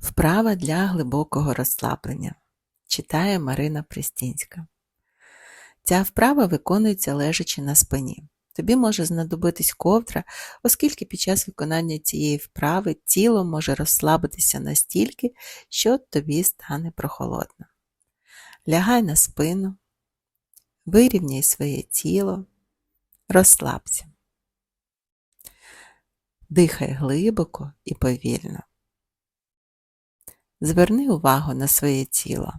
Вправа для глибокого розслаблення. Читає Марина Пристінська. Ця вправа виконується лежачи на спині. Тобі може знадобитись ковдра, оскільки під час виконання цієї вправи тіло може розслабитися настільки, що тобі стане прохолодно. Лягай на спину, вирівняй своє тіло, розслабся. Дихай глибоко і повільно. Зверни увагу на своє тіло,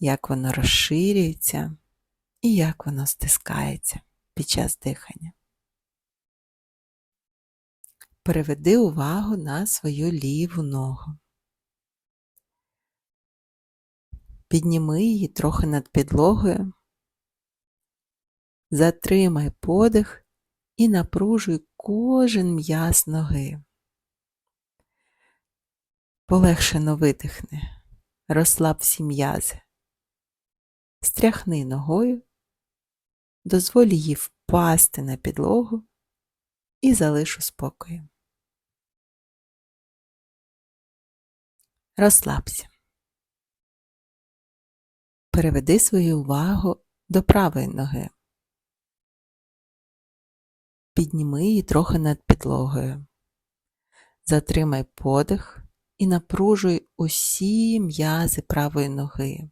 як воно розширюється і як воно стискається під час дихання. Переведи увагу на свою ліву ногу. Підніми її трохи над підлогою, затримай подих і напружуй кожен м'яз ноги. Полегшено видихни, розслаб всі м'язи. Стряхни ногою, дозволь їй впасти на підлогу і залиш у спокої. Розслабся. Переведи свою увагу до правої ноги. Підніми її трохи над підлогою. Затримай подих і напружуй усі м'язи правої ноги.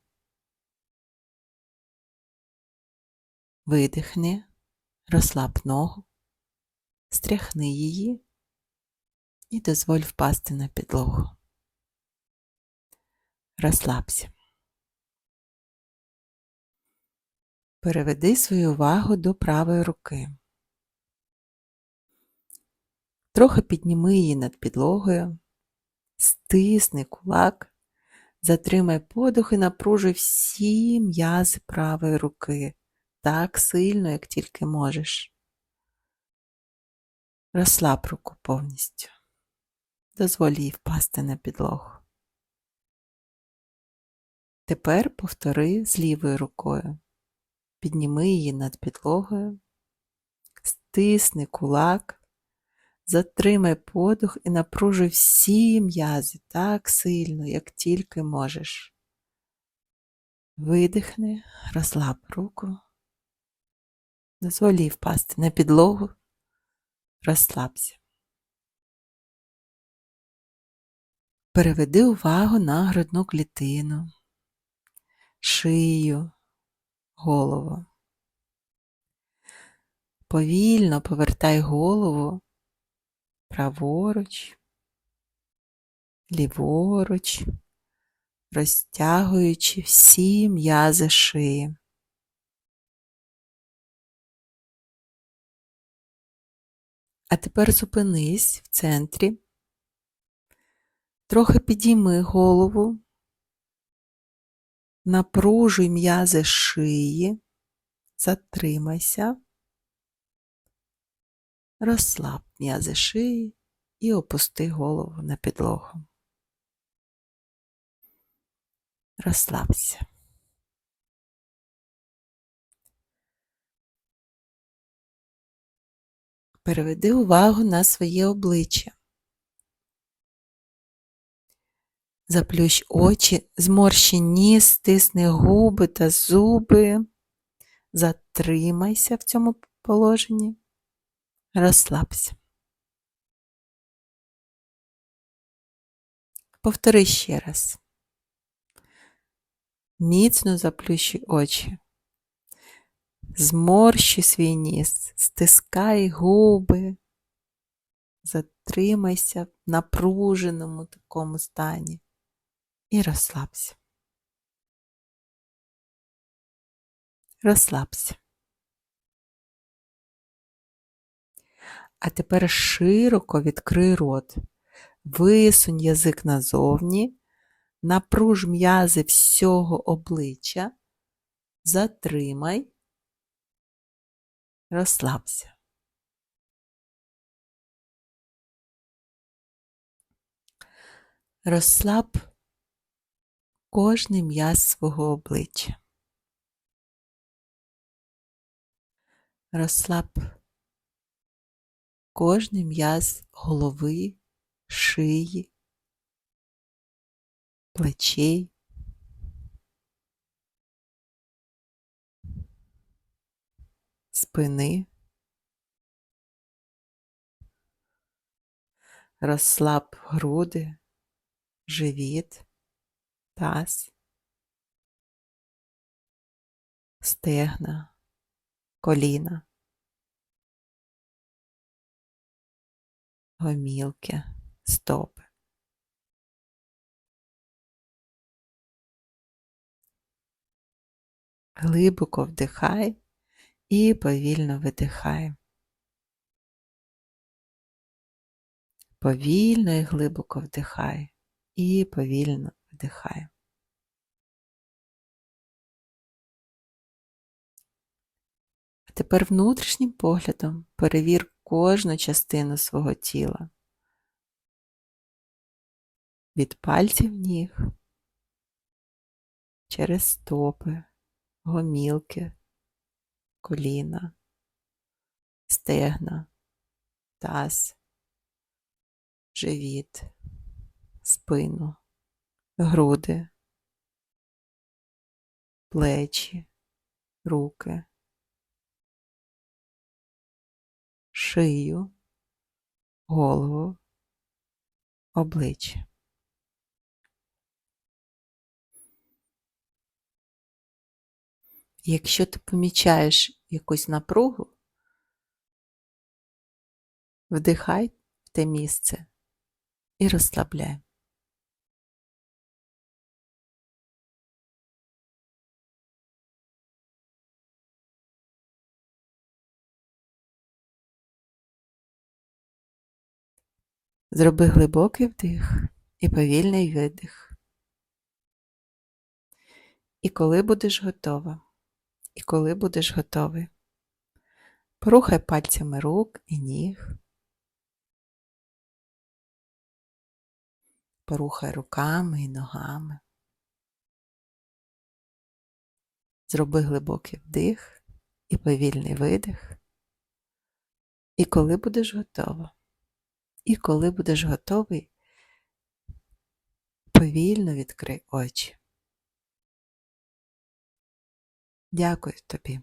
Видихни, розслаб ногу, стряхни її і дозволь впасти на підлогу. Розслабся. Переведи свою увагу до правої руки. Трохи підніми її над підлогою, стисни кулак, затримай подих і напружуй всі м'язи правої руки так сильно, як тільки можеш. Розслаб руку повністю. Дозволь їй впасти на підлогу. Тепер повтори з лівою рукою. Підніми її над підлогою, стисни кулак, затримай подих і напружуй всі м'язи так сильно, як тільки можеш. Видихни, розслаб руку, дозволь їй впасти на підлогу, розслабся. Переведи увагу на грудну клітину, шию, голову. Повільно повертай голову праворуч, ліворуч, розтягуючи всі м'язи шиї. А тепер зупинись в центрі, трохи підійми голову, напружуй м'язи шиї, затримайся, розслаб м'язи шиї і опусти голову на підлогу. Розслабся. Переведи увагу на своє обличчя. Заплющ очі, зморщи ніс, стисни губи та зуби. Затримайся в цьому положенні. Розслабся. Повтори ще раз. Міцно заплющуй очі. Зморщуй свій ніс, стискай губи, затримайся в напруженому такому стані і розслабся. Розслабся. А тепер широко відкрий рот, висунь язик назовні, напруж м'язи всього обличчя, затримай, розслабся. Розслаб кожний м'яз свого обличчя. Розслаб кожний м'яз голови, шиї, плечей. Спини. Розслаб груди, живіт, таз, стегна, коліна, гомілки, стопи. Глибоко вдихай і повільно видихай. Повільно і глибоко вдихай і повільно видихай. А тепер внутрішнім поглядом перевір кожну частину свого тіла. Від пальців ніг, через стопи, гомілки, коліна, стегна, таз, живіт, спину, груди, плечі, руки, шию, голову, обличчя. Якщо ти помічаєш якусь напругу, вдихай в те місце і розслабляй. Зроби глибокий вдих і повільний видих. І коли будеш готова, і коли будеш готовий, порухай пальцями рук і ніг. Порухай руками і ногами. Зроби глибокий вдих і повільний видих. І коли будеш готова, і коли будеш готовий, повільно відкрий очі. Дякую тобі.